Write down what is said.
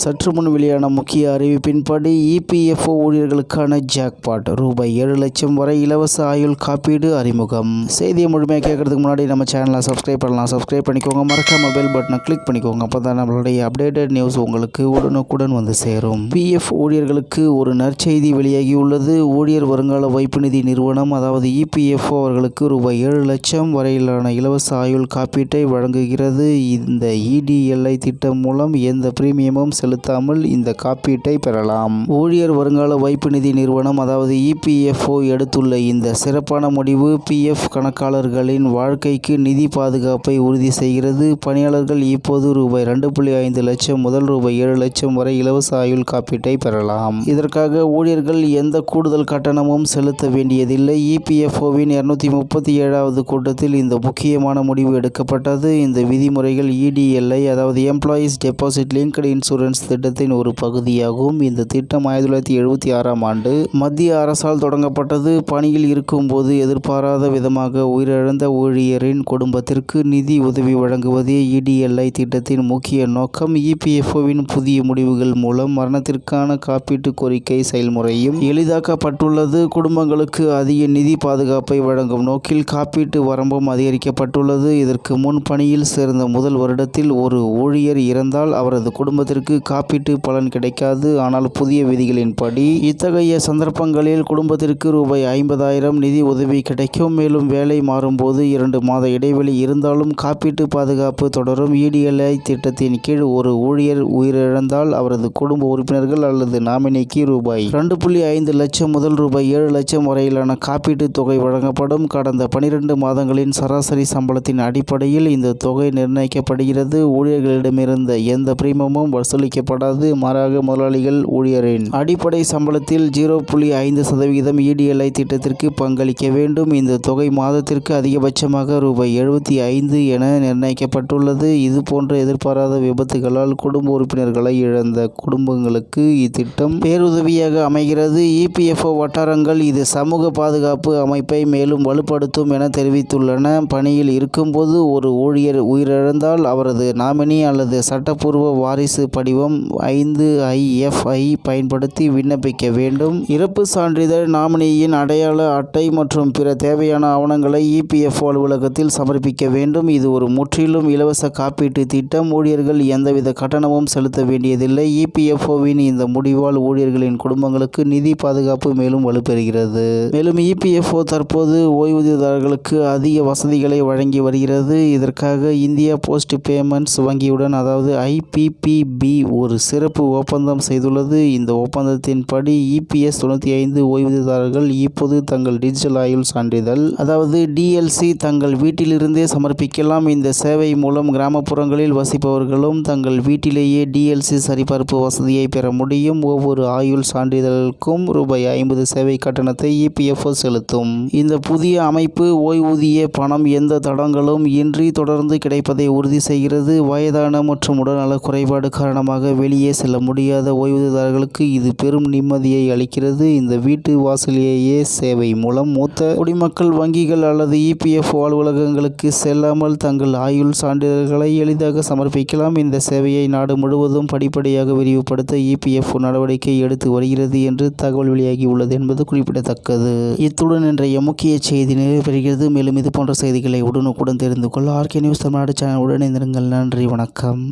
சற்று முன் வெளியான முக்கிய அறிவிப்பின்படி இபிஎஃப்ஓ ஊழியர்களுக்கான ஜாக்பாட் ரூபாய் ஏழு லட்சம் வரை இலவச ஆயுள் காப்பீடு அறிமுகம். செய்தியை முழுமையாக கேட்கறதுக்கு முன்னாடி நம்ம சேனலை சப்ஸ்கிரைப் பண்ணலாம். சப்ஸ்கிரைப் பண்ணிக்கோங்க. மறக்காம பெல் பட்டனை கிளிக் பண்ணிக்கோங்க. அப்போ தான் நம்மளுடைய அப்டேட்டட் நியூஸ் உங்களுக்கு உடனுக்குடன் வந்து சேரும். பிஎஃப் ஊழியர்களுக்கு ஒரு நற்செய்தி வெளியாகியுள்ளது. ஊழியர் வருங்கால வைப்பு நிதி நிறுவனம் அதாவது இபிஎஃப்ஓ அவர்களுக்கு ரூபாய் ஏழு லட்சம் வரையிலான இலவச ஆயுள் காப்பீட்டை வழங்குகிறது. இந்த இடிஎல்ஐ திட்டம் மூலம் எந்த பிரீமியமும் செலுத்தாமல் இந்த காப்பீட்டை பெறலாம். ஊழியர் வருங்கால வைப்பு நிதி நிறுவனம் அதாவது இபிஎஃப்ஓ எடுத்துள்ள இந்த சிறப்பான முடிவு பிஎஃப் கணக்காளர்களின் வாழ்க்கைக்கு நிதி பாதுகாப்பை உறுதி செய்கிறது. பணியாளர்கள் இப்போது ரூபாய் ரெண்டு புள்ளி ஐந்து லட்சம் முதல் ரூபாய் ஏழு லட்சம் வரை இலவச ஆயுள் காப்பீட்டை பெறலாம். இதற்காக ஊழியர்கள் எந்த கூடுதல் கட்டணமும் செலுத்த வேண்டியதில்லை. இபிஎஃப்ஓவின் இருநூத்தி முப்பத்தி ஏழாவது கூட்டத்தில் இந்த முக்கியமான முடிவு எடுக்கப்பட்டது. இந்த விதிமுறைகள் இடிஎல்ஐ அதாவது எம்ப்ளாயீஸ் டெபாசிட் லிங்க்டு இன்சூரன்ஸ் திட்டத்தின் ஒரு பகுதியாகும். இந்த திட்டம் ஆயிரத்தி தொள்ளாயிரத்தி எழுபத்தி ஆறாம் ஆண்டு மத்திய அரசால் தொடங்கப்பட்டது. பணியில் இருக்கும்போது எதிர்பாராத விதமாக உயிரிழந்த ஊழியரின் குடும்பத்திற்கு நிதி உதவி வழங்குவதே இடிஎல்ஐ திட்டத்தின் முக்கிய நோக்கம். இபிஎஃப்ஓவின் புதிய முடிவுகள் மூலம் மரணத்திற்கான காப்பீட்டு கோரிக்கை செயல்முறையும் எளிதாக்கப்பட்டுள்ளது. குடும்பங்களுக்கு அதிக நிதி பாதுகாப்பை வழங்கும் நோக்கில் காப்பீட்டு வரம்பும் அதிகரிக்கப்பட்டுள்ளது. இதற்கு முன் பணியில் சேர்ந்த முதல் வருடத்தில் ஒரு ஊழியர் இறந்தால் அவரது குடும்பத்திற்கு காப்பீட்டு பலன் கிடைக்காது. ஆனால் புதிய விதிகளின்படி இத்தகைய சந்தர்ப்பங்களில் குடும்பத்திற்கு ரூபாய் ஐம்பதாயிரம் நிதி உதவி கிடைக்கும். மேலும் வேலை மாறும்போது இரண்டு மாத இடைவெளி இருந்தாலும் காப்பீட்டு பாதுகாப்பு தொடரும். இடிஎல்ஐ திட்டத்தின் கீழ் ஒரு ஊழியர் உயிரிழந்தால் அவரது குடும்ப உறுப்பினர்கள் அல்லது நாமினிக்கு ரூபாய் ரெண்டு புள்ளி ஐந்து லட்சம் முதல் ரூபாய் ஏழு லட்சம் வரையிலான காப்பீட்டு தொகை வழங்கப்படும். கடந்த பனிரெண்டு மாதங்களின் சராசரி சம்பளத்தின் அடிப்படையில் இந்த தொகை நிர்ணயிக்கப்படுகிறது. ஊழியர்களிடமிருந்த எந்த பிரீமியமும் வசூலிக்கப்படாது மாறாக முதலாளிகள் ஊழியரின். அடிப்படை சம்பளத்தில் ஜீரோ புள்ளி ஐந்து சதவிகிதம் இடிஎல்ஐ திட்டத்திற்கு பங்களிக்க வேண்டும். இந்த தொகை மாதத்திற்கு அதிகபட்சமாக ரூபாய் எழுபத்தி ஐந்து என நிர்ணயிக்கப்பட்டுள்ளது. இது போன்ற எதிர்பாராத விபத்துகளால் குடும்ப உறுப்பினர்களை இழந்த குடும்பங்களுக்கு இத்திட்டம் பேருதவியாக அமைகிறது. இபிஎஃப்ஓ வட்டாரங்கள் இது சமூக பாதுகாப்பு அமைப்பை மேலும் வலுப்படுத்தும் என தெரிவித்துள்ளன. பணியில் இருக்கும்போது ஒரு ஊழியர் உயிரிழந்தால் அவரது நாமினி அல்லது சட்டப்பூர்வ வாரிசு படிவம் ஐந்து ஐஎஃப்ஐ பயன்படுத்தி விண்ணப்பிக்க வேண்டும். இறப்பு சான்றிதழ் நாமினியின் அடையாள அட்டை மற்றும் பிற தேவையான ஆவணங்களை இபிஎஃப்ஓ அலுவலகத்தில் சமர்ப்பிக்க வேண்டும். இது ஒரு முற்றிலும் இலவச காப்பீட்டு திட்டம். ஊழியர்கள் எந்தவித கட்டணமும் செலுத்த வேண்டியதில்லை. இபிஎஃப்ஓவின் இந்த முடிவால் ஊழியர்களின் குடும்பங்களுக்கு நிதி பாதுகாப்பு மேலும் வலுப்பெறுகிறது. மேலும் இபிஎஃப்ஓ தற்போது ஓய்வூதியதாரர்களுக்கு அதிக வசதிகளை வழங்கி வருகிறது. இதற்காக இந்தியா போஸ்ட் பேமெண்ட்ஸ் வங்கியுடன் அதாவது ஐபிபிபி ஒரு சிறப்பு ஒப்பந்தம் செய்துள்ளது. இந்த ஒப்பந்தத்தின்படி இபிஎஸ் தொண்ணூற்றி ஐந்து ஓய்வூதியதாரர்கள் இப்போது தங்கள் டிஜிட்டல் ஆயுள் சான்றிதழ் அதாவது டிஎல்சி தங்கள் வீட்டிலிருந்தே சமர்ப்பிக்கலாம். இந்த சேவை மூலம் கிராமப்புறங்களில் வசிப்பவர்களும் தங்கள் வீட்டிலேயே டிஎல்சி சரிபார்ப்பு வசதியை பெற முடியும். ஒவ்வொரு ஆயுள் சான்றிதழுக்கும் ரூபாய் ஐம்பது சேவை கட்டணத்தை இபிஎஃப்ஓ செலுத்தும். இந்த புதிய அமைப்பு ஓய்வூதிய பணம் எந்த தடங்களும் இன்றி தொடர்ந்து கிடைப்பதை உறுதி செய்கிறது. வயதான மற்றும் உடல்நல குறைபாடு காரணமாக வெளியே செல்ல முடியாத ஓய்வூதியதாரர்களுக்கு இது பெரும் நிம்மதியை அளிக்கிறது. இந்த வீட்டு வாசலிலேயே சேவை மூலம் மூத்த குடிமக்கள் வங்கிகள் அல்லது இபிஎஃப் அலுவலகங்களுக்கு செல்லாமல் தங்கள் ஆயுள் சான்றிதழ்களை எளிதாக சமர்ப்பிக்கலாம். இந்த சேவையை நாடு முழுவதும் படிப்படியாக விரிவுபடுத்த இபிஎஃப் நடவடிக்கை எடுத்து வருகிறது என்று தகவல் வெளியாகி உள்ளது என்பது குறிப்பிடத்தக்கது. இத்துடன் இன்றைய முக்கிய செய்தி நிறைவு பெறுகிறது மேலும் இது போன்ற செய்திகளை உடனுக்குடன் தெரிந்து கொள்ள ஆர்கே நியூஸ் தமிழ்நாடு சேனல் உடன் நன்றி வணக்கம்.